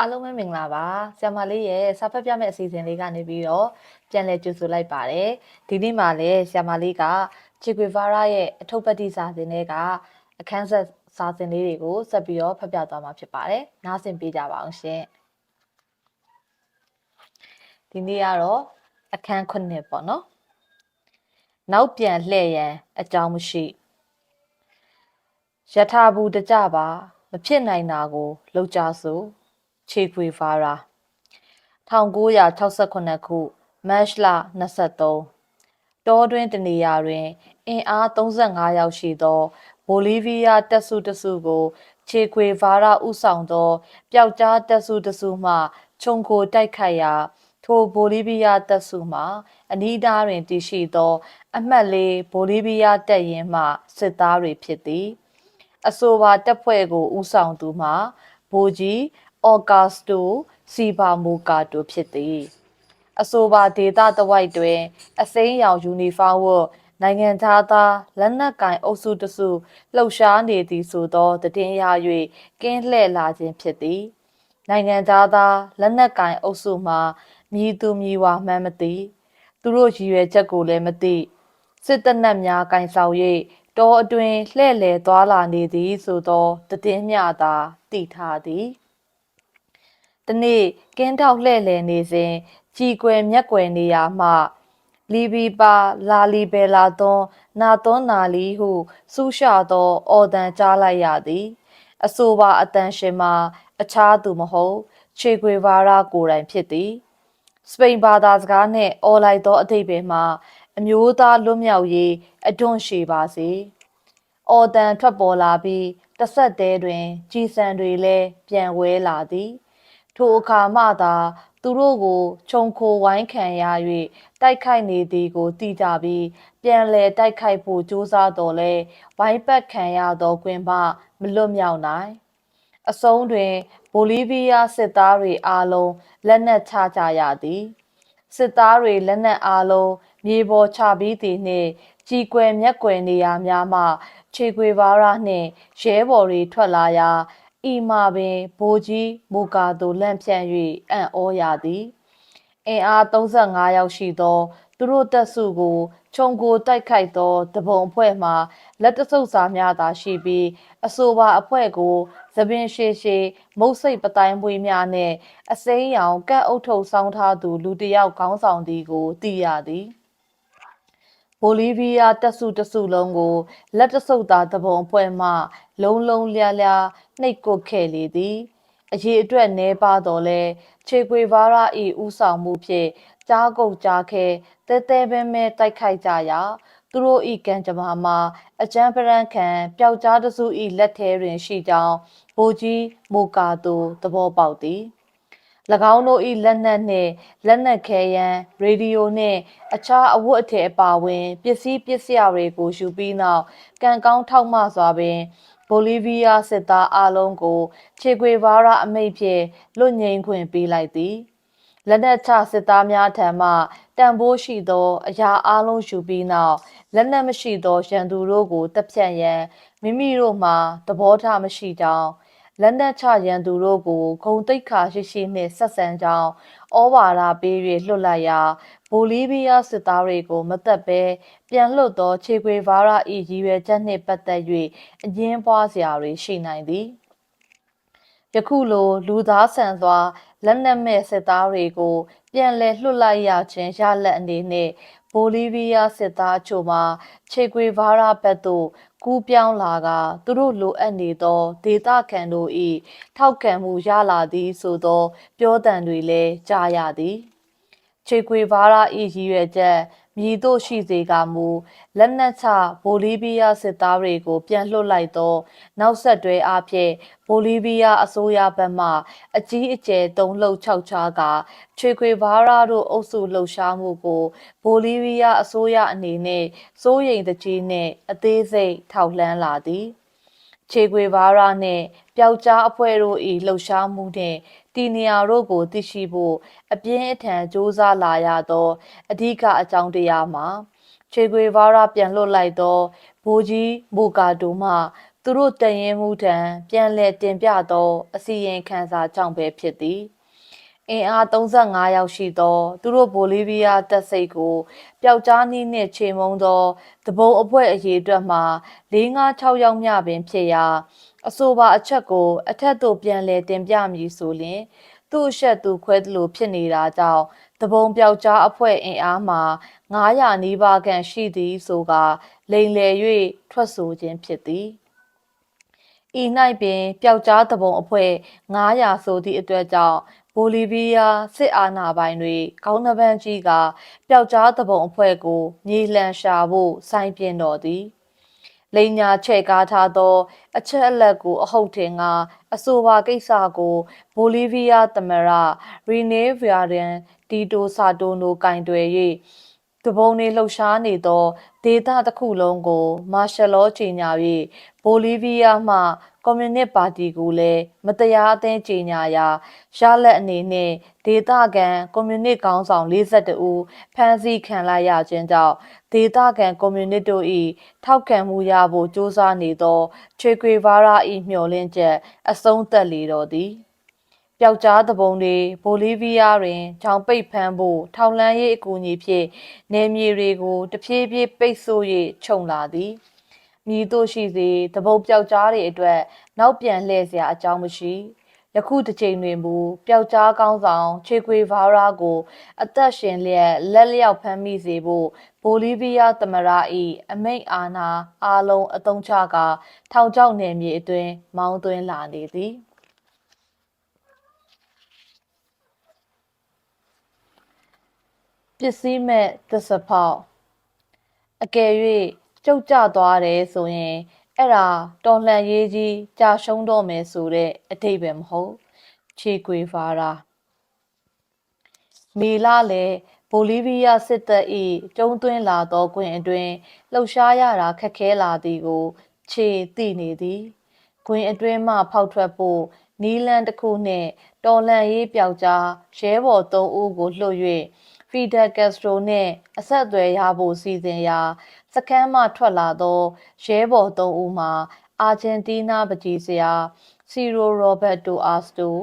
အားလုံးပဲမင်္ဂလာပါဆ iam မလေးရဲ့စာဖတ်ပြမယ့်အစီအစဉ်လေးကနေပြီးတော့ပြန်လည်ကြိုဆိုလိုက်ပါတယ်ဒီနေ့မှလည်းဆ iam မလေးကချီကွေဗာရာရဲ့အထုပ်ပတ်တိစာစဉ်တွေကအခန်းဆက်စာစဉ်လေးတွေကိုဆက်ပြီးတော့ဖတ်ပြသွားမှာဖြစ်ပါတယ်နားဆင်ပေးကြပါအောင်ရှင်ဒီနေ့ကတော့အခန်းခုနှစ်ပေါ့နော်နောက်ပြန်လှည့်ရန်အကြောင်းမရှိယထာဘူးတကြပါ မဖြစ်နိုင်တာကိုလှုပ်ကြစို့ ချေခွေဖာရာ1968ခုမတ်လ23တောတွင်တနေရာတွင် အင်အား35ယောက်ရှိသောဘိုလီးဗီးယားတပ်စုတစုကိုချေခွေဗာရာဥဆောင်သောပျောက်ကြားတပ်စုတစုမှခြုံကိုတိုက်ခိုက်ရာ ထိုဘိုလီးဗီးယားတပ်စုမှအနီးအနားတွင်တည်ရှိသော အမှတ်လေးဘိုလီးဗီးယားတပ်ရင်းမှစစ်သားတွေဖြစ်သည် အဆိုပါတပ်ဖွဲ့ကိုဦးဆောင်သူမှာဗိုလ်ကြီး အော်ဂါစတိုစီဘာမိုကာတိုဖြစ်သည်အဆိုပါဒေတာတဝိုက်တွင် အစိမ်းရောင်ယူနီဖောင်းဝတ်နိုင်ငံသားသားလက်နက်ကင်အုပ်စုတစုလှုပ်ရှားနေသည်ဆိုသောတည်င်းရ၍ကင်းလှည့်လာခြင်းဖြစ်သည်နိုင်ငံသားသားလက်နက်ကင်အုပ်စုမှမြည်သူမြည်ဝါမှန်းမသိသူတို့ရည်ရွယ်ချက်ကိုလည်းမသိစစ်တပ်နက်များကင်ဆောင်၍တောအတွင်လှဲ့လေသွားလာနေသည်ဆိုသောတည်င်းမြသာတည်ထားသည် တနေ့ကင်းထောက်လှဲ့လေနေစဉ်ကြည်ကွယ်မျက်ကွယ်နေရာမှလီဘီပါလာလီဘဲလာသွန်နာသွန်နာလီဟုစူးရှသောအော်တန်ကြားလိုက်ရသည် အဆိုပါအတန်ရှင်မှာအခြားသူမဟုတ်ချေခွေဗာရာကိုယ်တိုင်ဖြစ်သည်စပိန်ဘာသာစကားနှင့်အော်လိုက်သောအထိပ္ပယ်မှာအမျိုးသားလွတ်မြောက်ရေးအတွန့်ရှည်ပါစေ။အော်တန်ထွက်ပေါ်လာပြီးတဆက်တည်းတွင် ကြည်စံတွေလည်းပြန်ဝဲလာသည်။ ထိုအခါမှသာသူတို့ကိုခြုံခိုဝိုင်းခံရ၍တိုက်ခိုက်နေသည်ကိုသိကြပြီးပြန်လည်တိုက်ခိုက်ဖို့ကြိုးစားတော်လဲဝိုင်းပတ်ခံရသောကွင်မှမလွတ်မြောက်နိုင်။အဆုံးတွင်ဘိုလီးဗီးယားစစ်သားတွေအားလုံးလက်နက်ချကြရသည်စစ်သားတွေလက်နက်အားလုံးမြေပေါ်ချပြီးသည်နှင့်ကြည်ကွယ်မျက်ကွယ်နေရာများမှခြေခွေပါရနှင့်ရဲဘော်တွေထွက်လာရာ ဤမှာပင်ဘိုးကြီးမူကာတို့လန့်ဖြန့်၍အံ့ဩရသည်အင်အား35ယောက်ရှိသော သူတို့တပ်စုကိုခြုံကိုတိုက်ခိုက်သောတပုံအဖွဲ့မှလက်တဆုပ်စာများသာရှိပြီးအဆိုပါအဖွဲ့ကိုသပင်ရှည်ရှည်မုတ်စိတ်ပတိုင်းပွေးများနဲ့အစိမ်းရောင်ကတ်အုပ်ထုပ်ဆောင်းထားသူလူတစ်ယောက်ခေါင်းဆောင်သည်ကိုသိရသည်ဘိုလီးဗီးယားတပ်စုတစုလုံးကိုလက်တဆုပ်သာတပုံအဖွဲ့မှ လုံးလုံးလျားလျားနှိပ်ကွပ်ခဲ့လေသည်အရေးအတွက်နှဲပါတော့လဲခြေခွေဗာရာဤဥဆောင်မှုဖြင့်ကြားကုတ်ကြားခဲတဲတဲပဲမဲတိုက်ခိုက်ကြရာသူတို့ဤကံကြမ္မာမှာအကျန်းပရန်ခံပျောက်ကြားတစုဤလက်ထဲတွင်ရှိကြောင်းဘိုကြီးမိုကာတိုသဘောပေါက်သည်၎င်းတို့၏လက်နက်နှင့်လက်နက်ခဲယမ်းရေဒီယိုနှင့်အခြားအဝတ်အထည်အပါအဝင် ပစ္စည်းပစ္စယတွေကိုယူပြီးနောက်ကံကောင်းထောက်မှစွာပင် ဘိုလီးဗီးယားစစ်သားအလုံးကိုခြေခွေဗာရာအမိတ်ဖြင့်လွတ်ငိမ်ခွင့်ပေးလိုက်သည်လက်နက်ချစစ်သားများထံမှတန်ဖိုးရှိသော အရာအလုံးယူပြီးနောက်လက်နက်မရှိသောရန်သူတို့ကိုတပ်ဖြတ်ရန်မိမိတို့မှသဘောထားမရှိကြောင်းလက်နက်ချရန်သူတို့ကိုဂုံတိတ်ခါရှိရှိနှင့်ဆက်ဆံကြောင်းဩဝါဒပေး၍လွတ်လိုက်ရာ ဘိုလီးဗီးယားစစ်သားတွေကိုမသက်ဘဲပြန်လွတ်သောခြေခွေဗာရာ၏ရည်ရွယ်ချက်နှင့်ပတ်သက်၍အငင်းပွားစရာတွေရှိနိုင်သည်ယခုလိုလူသားဆန်စွာလက်နက်မဲ့စစ်သားတွေကို ပြန်လည်လွှတ်လိုက်ရခြင်းရလက်အနေနဲ့ဘိုလီးဗီးယားစစ်သားအချို့မှာခြေခွေဗာရာဘက်သို့ကူးပြောင်းလာကသူတို့လိုအပ်နေသောဒေသခံတို့၏ထောက်ခံမှုရလာသည်ဆိုသော ပြောတံတွေလည်းကြားရသည် ခြေခွေဗာရာ၏ရည်ရွယ်ချက်မြည်တို့ရှိစေကမူလက်နက်ချဘိုလီးဗီးယားစစ်သားတွေကို ပြန်လွှတ်လိုက်သော နောက်ဆက်တွဲအားဖြင့်ဘိုလီးဗီးယားအစိုးရဘက်မှအကြီးအကျယ်တုံ့လှုပ်ခြောက်ခြားကချွေခွေဘာရာတို့အုပ်စုလှုပ်ရှားမှုကိုဘိုလီးဗီးယားအစိုးရအနေနဲ့စိုးရိမ်တကြီးနဲ့အသေးစိတ်ထောက်လှမ်းလာသည်ခြေခွေဘာရာနှင့်ပျောက်ကြားအဖွဲ့တို့၏လှုပ်ရှားမှုနှင့် တီနီယာတို့ကိုသိရှိဖို့အပြင်းအထန်စ조사လာရသောအဓိကအကြောင်းတရားမှာခြေခွေဗာရာပြန်လွတ်လိုက်သောဘိုးကြီးဘူကာတိုမှသူတို့တရင်မှုထံပြန်လည်တင်ပြသောအစီရင်ခံစာကြောင့်ပဲဖြစ်သည်အင်အား35ယောက်ရှိသော သူတို့ဘိုလီးဗီးယားတပ်စိတ်ကိုပျောက်ကြားနည်းနှင့်ခြေမုံသောတဘုံအဖွဲ့အရေးအတွက်မှာ4-5-6ယောက်မျှပင်ဖြစ်ရာ အဆိုပါအချက်ကို အထက်သို့ပြန်လည်တင်ပြမည်ဆိုလျှင် သူ့အဆက်သူခွဲသလိုဖြစ်နေတာကြောင့်တဘုံပျောက်ကြားအဖွဲ့အင်အားမှာ900နီးပါးခန့်ရှိသည်ဆိုကလိန်လည်၍ထွက်ဆိုခြင်းဖြစ်သည်ဤ၌ပင်ပျောက်ကြားတဘုံအဖွဲ့900ဆိုသည့်အတွက်ကြောင့်ဘိုလီဗီးယားစစ်အာဏာပိုင်တွေခေါင်းနှပန်းကြီးကပျောက်ကြားတဘုံအဖွဲ့ကိုမြေလှန်ရှာဖို့စိုင်းပြင်းတော်သည် လိန်ညာချဲ့ကားထားသော အချက်အလက်ကို အဟုတ်ထင်ကအဆိုပါကိစ္စကို ဘိုလီးဗီးယားသမ္မတ ရီနေဗီယာဒန်တီတိုဆာတိုနိုကင်တွယ်၍ တပုံနေလှုပ်ရှားနေသောဒေသတစ်ခုလုံးကို မာရှယ်လောကြီးညာ၍ဘိုလီးဗီးယားမှကွန်မြူနစ်ပါတီကိုလည်းမတရားအသင်းကြီးညာရာရလက်အနေနဲ့ဒေသခံကွန်မြူနစ်ခေါင်းဆောင်42ဦးဖမ်းဆီးခံလိုက်ရခြင်းကြောင့်ဒေသခံကွန်မြူနစ်တို့၏ထောက်ခံမှုရဖို့စ조사နေသောချေကွေဗာရာ၏မျှော်လင့်ချက်အဆုံးသက်လေတော်သည် ပျောက်ကြားသဘုံတွေဘိုလီးဗီးယားတွင်ချောင်ပိတ်ဖမ်းဖို့ထောက်လန်းရေးအကူအညီဖြင့်နယ်မြေတွေကိုတဖြည်းဖြည်းပိတ်ဆို့၍ခြုံလာသည်မြည်တို့ရှိစေတပုတ်ပျောက်ကြားတွေအတွက် နောက်ပြန်လှည့်စရာအကြောင်းမရှိယခုတစ်ချိန်တွင်မူပျောက်ကြားကောင်းဆောင်ချေကွေဗာရာကို အသက်ရှင်လျက်လက်လျောက်ဖမ်းမိစေဖို့ဘိုလီးဗီးယားသမ္မတ၏အမိန့်အာဏာအားလုံးအသုံးချကာထောင်ချောက်နယ်မြေအတွင်းမောင်းသွင်းလာနေသည် ပစ္စည်းမဲ့သစ္စာဖောက်အကယ်၍ကျုပ်ကျသွားတယ်ဆိုရင်အဲ့ဒါတော်လှန်ရေးကြီးကြာရှုံးတော့မယ်ဆိုတဲ့အတိတ်ပဲမဟုတ်ခြေကွေဖာရာမေလလည်းဘိုလီးဗီးယားစစ်တပ်၏ကျုံသွင်းလာသောကွင်အတွင်းလှုပ်ရှားရတာခက်ခဲလာသည်ကို ခြေသိနေသည်ကွင်အတွင်းမှဖောက်ထွက်ဖို့နီလန်တစ်ခုနှင့်တော်လန်ရေးပြောက်ကြားရဲဘော်၃ဦးကိုလှုပ်၍ ဖီဒယ်ကက်စထရိုနှင့်အဆက်အသွယ်ရဖို့စီစဉ်ရာစကမ်းမှထွက်လာသောရဲဘော်၃ဦးမှာအာဂျင်တီးနားပကြီးစရာစီရိုရောဘတ်တိုအာစတို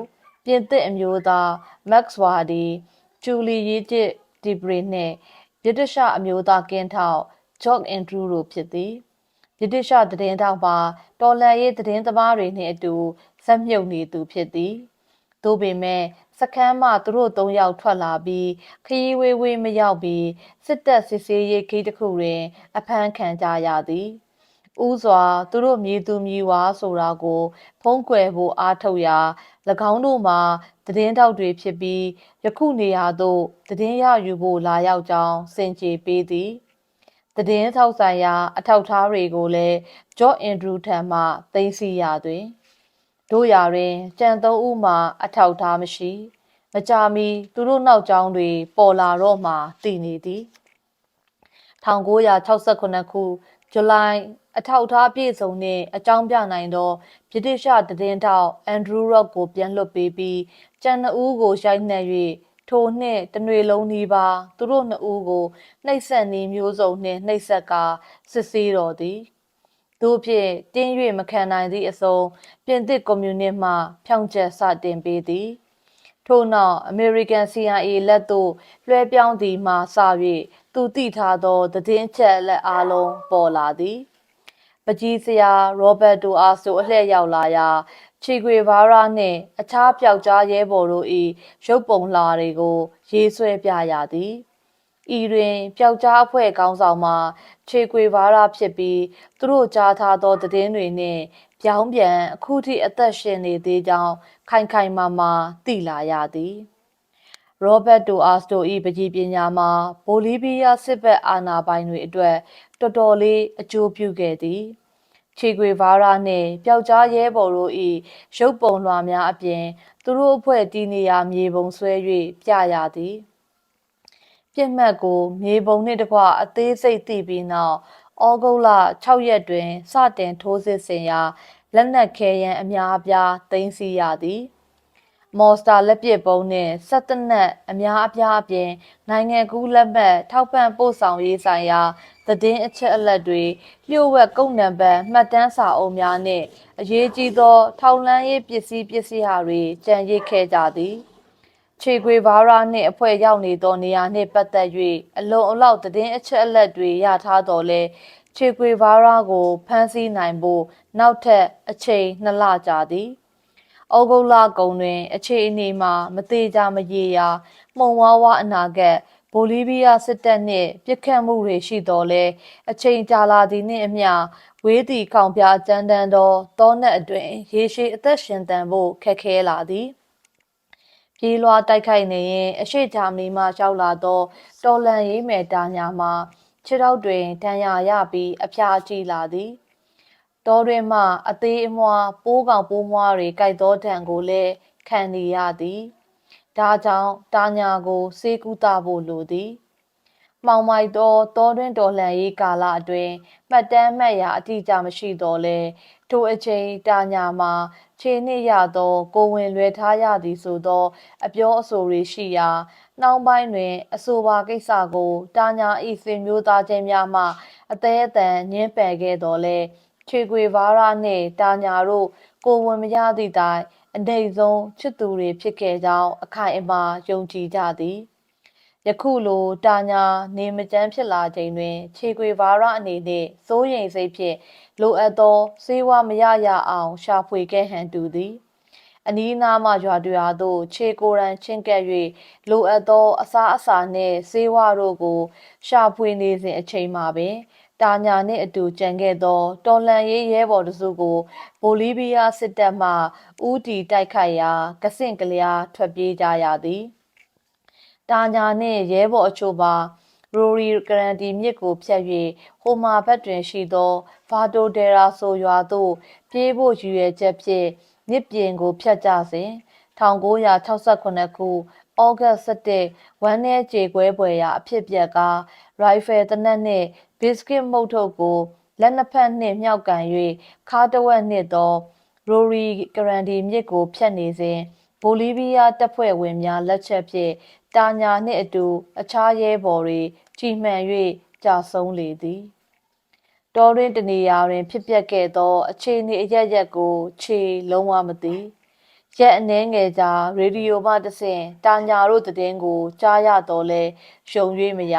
ပြင်သစ်အမျိုးသားမက်စ်ဝါဒီဂျူလီရီတစ်ဒီဘရီနှင့်ဗြိတိရှအမျိုးသားကင်းထောက်ဂျော့အန်ဒရူးတို့ဖြစ်သည်ဗြိတိရှသတင်းတောက်ပါတော်လန်ရေးသတင်းသမားတွေနှင့်အတူဇက်မြုပ်နေသူဖြစ်သည် သို့ပေမဲ့စခန်းမှသူတို့၃ယောက်ထွက်လာပြီးခရီးဝေးဝေးမရောက်ပြီးစစ်တပ်စစ်ဆေးရေးဂိတ်တစ်ခုတွင် အဖမ်းခံကြရသည်ဥစွာသူတို့မြည်သူမြည်ဝါဆိုတာကို ဖုံးကွယ်ဖို့အားထုတ်ရာ၎င်းတို့မှာသတင်းတောက်တွေဖြစ်ပြီးယခုနေရာသို့သတင်းရယူဖို့လာရောက်ကြောင်းစင်ကြေပေးသည်သတင်းထောက်ဆိုင်ရာ အထောက်အထားတွေကိုလည်းဂျော့အင်ဒရူထံမှသိမ်းဆည်းရတွင် တို့ရာတွင်ကြံသုံးဦးမှာအထောက်အထားမရှိမကြာမီသူတို့နောက်ကျောင်းတွေပေါ်လာတော့မှတည်နေသည်1968ခုဇူလိုင်အထောက်အထားပြည့်စုံတဲ့အကြောင်းပြနိုင်သောဗြိတိရှသတင်းထောက်အန်ဒရူးရော့ကိုပြန်လွှတ်ပေးပြီးကျန်နှစ်ဦးကိုရိုက်နှက်၍ထိုနှစ်တနွေလုံးနီးပါးသူတို့နှစ်ဦးကိုနှိပ်စက်နည်းမျိုးစုံနှင့်နှိပ်စက်ကာစစ်ဆေးတော်သည် တို့ဖြင့်တင်း၍မခံနိုင်သည့်အစုံပြင်သစ်ကွန်မြူနစ်မှဖြောင့်ချက်စတင်ပေးသည်ထို့နောက်အမေရိကန် CIA လက်သို့လွှဲပြောင်းသည်မှစ၍သူတည်ထားသောသတင်းချက်လက်အားလုံးပေါ်လာသည်ပကြီးစရာရောဘတ်တိုအာဆိုအလှည့်ရောက်လာရာချီကွေဘာရာနှင့်အခြားပျောက်ကြားရဲဘော်တို့၏ရုပ်ပုံလာတွေကိုရေးဆွဲပြရသည် ဤတွင်ပျောက်ကြားအဖွဲ့ကောင်းဆောင်မှာခြေကွေဘာရာဖြစ်ပြီးသူတို့ကြားထားသောသတင်းတွေနှင့်ပြောင်းပြန်အခုထိအသက်ရှင်နေသေးကြောင်းခိုင်ခိုင်မာမာသိလာရသည်ရောဘတ်တိုအာစတို၏ပကြီးပညာမှာဘိုလီးဗီးယားစစ်ဘက်အာဏာပိုင်တွေအတွက်တော်တော်လေးအကျိုးပြုခဲ့သည်ချေကွေဗာရာနှင့်ပျောက်ကြားရဲဘော်တို့၏ရုပ်ပုံလွှာများအပြင် သူတို့အဖွဲ့တည်နေရာမြေပုံဆွဲ၍ပြရသည် ပြစ်မှတ်ကို မြေပုံနှင့်တကွအသေးစိတ်သိပြီးနောက်ဩဂုတ်လ6ရက်တွင် စတင်ထိုးစစ်ဆင်ရာလက်နက်ခဲယမ်းအများအပြားသိမ်းဆည်းရသည်မော်စတာလက်ပစ်ပုံးနဲ့စက်တနက်အများအပြားအပြင် နိုင်ငံကူးလက်မှတ်ထောက်ပံ့ပို့ဆောင်ရေးဆိုင်ရာသတင်းအချက်အလက်တွေလျှို့ဝှက်ကုန်နံပါတ်မှတ်တမ်းစာအုပ်များနှင့်အရေးကြီးသော ထောက်လှမ်းရေးပစ္စည်းပစ္စည်းဟာတွေကြံရစ်ခဲ့ကြသည် ခြေခွေဘားရာနှင့်အဖွဲ့ရောက်နေသောနေရာနှင့်ပတ်သက်၍အလွန်အလောက်သတင်းအချက်အလက်တွေရထားတော်လဲခြေခွေဘားရာကိုဖမ်းဆီးနိုင်ဖို့နောက်ထပ်အချိန်နှစ်လကြာသည်ဩဂုတ်လကုန်တွင် အခြေအနေမှာမသေးကြမရေရာမှုံဝါးဝါအနာဂတ်ဘိုလီးဗီးယားစစ်တပ်နှင့်ပြစ်ခတ်မှုတွေရှိတော်လဲအချိန်ကြာလာသည်နှင့်အမျှဝေးသည့်ခေါင်ပြကြမ်းတမ်းသောတောနက်အတွင်ရေရှည်အသက်ရှင်တန်ဖို့ခက်ခဲလာသည် ပြေးလွှားတိုက်ခိုက်နေရင်အရှိဂျာမနီမှရောက်လာသောတော်လန်ရေးမယ်တာညာမှာခြေထောက်တွင်ဒဏ်ရာရပြီးအဖျားကြီးလာသည်တောတွင်မှအသေးအမွှားပိုးကောင်ပိုးမွှားတွေကြိုက်သောဒဏ်ကိုလည်းခံနေရသည်ဒါကြောင့်တာညာကိုစေကူတာဖို့လိုသည် မှောင်မိုက်သောတောတွင်တော်လှန်ရေးကာလအတွင်းမှတ်တမ်းမှတ်ရာအတိအကျမရှိတော့လဲထိုအချိန်တာညာမှာခြေနှိရသော ကိုဝင်လွယ်ထားရသည်ဆိုသော အပြောအဆိုတွေရှိရာနှောင်းပိုင်းတွင် အဆိုပါကိစ္စကိုတာညာဤဆွေမျိုးသားချင်းများမှအသေးအတန်ညှင်းပယ်ခဲ့တော်လဲခြေခွေဘားရာနှင့်တာညာတို့ကိုဝင်မရသည့်တိုင်အနေဆုံးချစ်သူတွေဖြစ်ခဲ့ကြောင်းအခိုင်အမာယုံကြည်ကြသည် ယခုလိုတာညာနေမကျန်းဖြစ်လာချိန်တွင် ခြေခွေဘားရာအနေနှင့်စိုးရိမ်စိတ်ဖြင့်လိုအပ်သောစေဝါမရရအောင် ရှာဖွေခဲ့ဟန်တူသည်အနီးအနားမှရွာတွေအားသို့ခြေကိုယ်ရန်ချင်းကပ်၍လိုအပ်သောအစားအစာနှင့်စေဝါတို့ကို ရှာဖွေနေစဉ်အချိန်မှာပင်တာညာနှင့်အတူကြံခဲ့သောတော်လန်ရေးရဲဘော်တစုကိုဘိုလီးဗီးယားစစ်တပ်မှဦးတီတိုက်ခိုက်ရာကစင့်ကလျားထွက်ပြေးကြရသည် တာညာနှင့်ရဲဘော်အချို့ပါရိုရီဂရန်တီမြစ်ကိုဖြတ်၍ဟိုမာဘက်တွင်ရှိသောဗာတိုဒဲရာဆိုရွာသို့ပြေးဖို့ရည်ရွယ်ချက်ဖြင့်မြစ်ပြင်ကိုဖြတ်ကြစဉ်1968ခုဩဂတ်17ဝမ်း내ကြေကွဲပွဲရာအဖြစ်ပြက်ကရိုင်ဖယ်တနက်နှင့်ဘစ်ကစ်မုတ်ထုတ်ကိုလက်နှစ်ဖက်နှင့်မြောက်ကန်၍ခါးတဝက်နှင့်သောရိုရီဂရန်ဒီမြစ်ကိုဖြတ်နေစဉ်ဘိုလီးဗီးယားတပ်ဖွဲ့ဝင်များလက်ချက်ဖြင့် တာညာနှင့်အတူ အခြားရဲဘော်တွေကြီးမှန်၍ကြာဆုံးလေသည်တော်တွင်တနေရာတွင် ဖြစ်ပျက်ခဲ့သော အခြေအနေအရရက်ကို ခြေလုံးဝမသိရက်အနှဲငယ်ကြာရေဒီယိုမှတဆင့်တာညာတို့တည်င်းကို ကြားရတော့လဲရှုံ၍မရ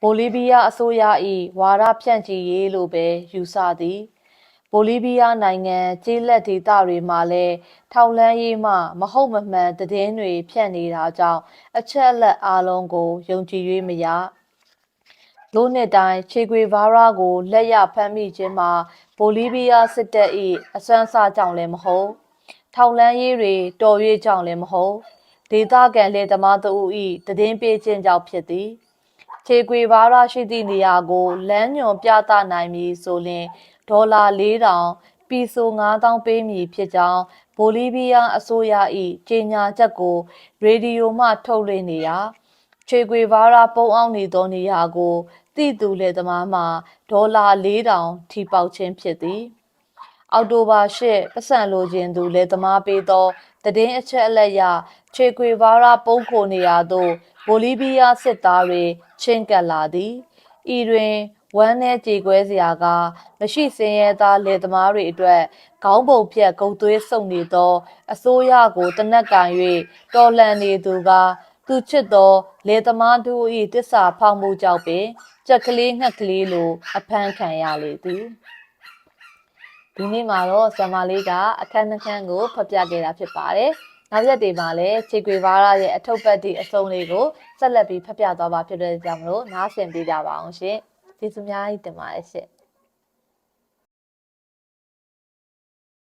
ဘိုလီးဗီးယားအစိုးရ၏ဝါဒဖြန့်ချီရေးလိုပဲယူဆသည် ဘိုလီးဗီးယားနိုင်ငံကျေးလက်ဒေသတွေမှာလည်းထောက်လန်းရေးမှမဟုတ်မမှန်သတင်းတွေဖြန့်နေတာကြောင့်အချက်အလက်အလုံးကိုယုံကြည်၍မရလို့နှစ်တိုင်းခြေခွေဗားရာကိုလက်ရဖမ်းမိခြင်းမှာဘိုလီးဗီးယားစစ်တပ်၏အစွမ်းစားကြောင့်လည်းမဟုတ်ထောက်လန်းရေးတွေတော်၍ကြောင့်လည်းမဟုတ်ဒေသခံလေသမားတို့၏တည်င်းပေးခြင်းကြောင့်ဖြစ်သည်ခြေခွေဘားရရှိသည့်နေရာကိုလမ်းညွန်ပြသနိုင်မည်ဆိုရင် ဒေါ်လာ4000ပီဆို9000ပေးမည်ဖြစ်ကြောင်းဘိုလီးဗီးယားအစိုးရ၏ကြေညာချက်ကို ရေဒီယိုမှထုတ်လွှင့်နေရာခြေခွေဘားရပုံအောင်နေသောနေရာကိုတိသူလေသမားမှဒေါ်လာ4000ထိပေါက်ခြင်းဖြစ်သည် အောက်တိုဘာ8ပတ်စံလိုခြင်းသူလေသမားပေးသောတည်င်းအချက်အလက်ရခြေခွေဘားရပုံခိုနေရာသို့ဘိုလီးဗီးယားစစ်သားတွေချင်းကပ်လာသည်ဤတွင် ဝမ်း내ကြေကွဲစရာကမရှိစင်ရဲသားလယ်သမားတွေအတွက်ခေါင်းပုံဖြတ်ဂုတ်သွေးစုပ်နေသော အစိုးရကိုတနက်ကင်၍တော်လှန်နေသူကသူချစ်သောလယ်သမားတို့၏တစ္ဆာဖောက်မှုကြောင့်ပင်ကြက်ကလေးငှက်ကလေးလိုအဖမ်းခံရလေသည်ဒီနေ့မှာတော့ဆံမလေးကအခန်းနှခန်းကိုဖတ်ပြခဲ့တာဖြစ်ပါတယ်နောက်ရက်တွေမှာလည်းခြေခွေပါရရဲ့အထုပ်ပတ်ဒီအစုံလေးကိုဆက်လက်ပြီးဖတ်ပြသွားပါဖြစ်တဲ့ကြောင့်မလို့နားဆင်ပေးကြပါအောင်ရှင် ကျေးဇူးများကြီးတင်ပါတယ်ရှင်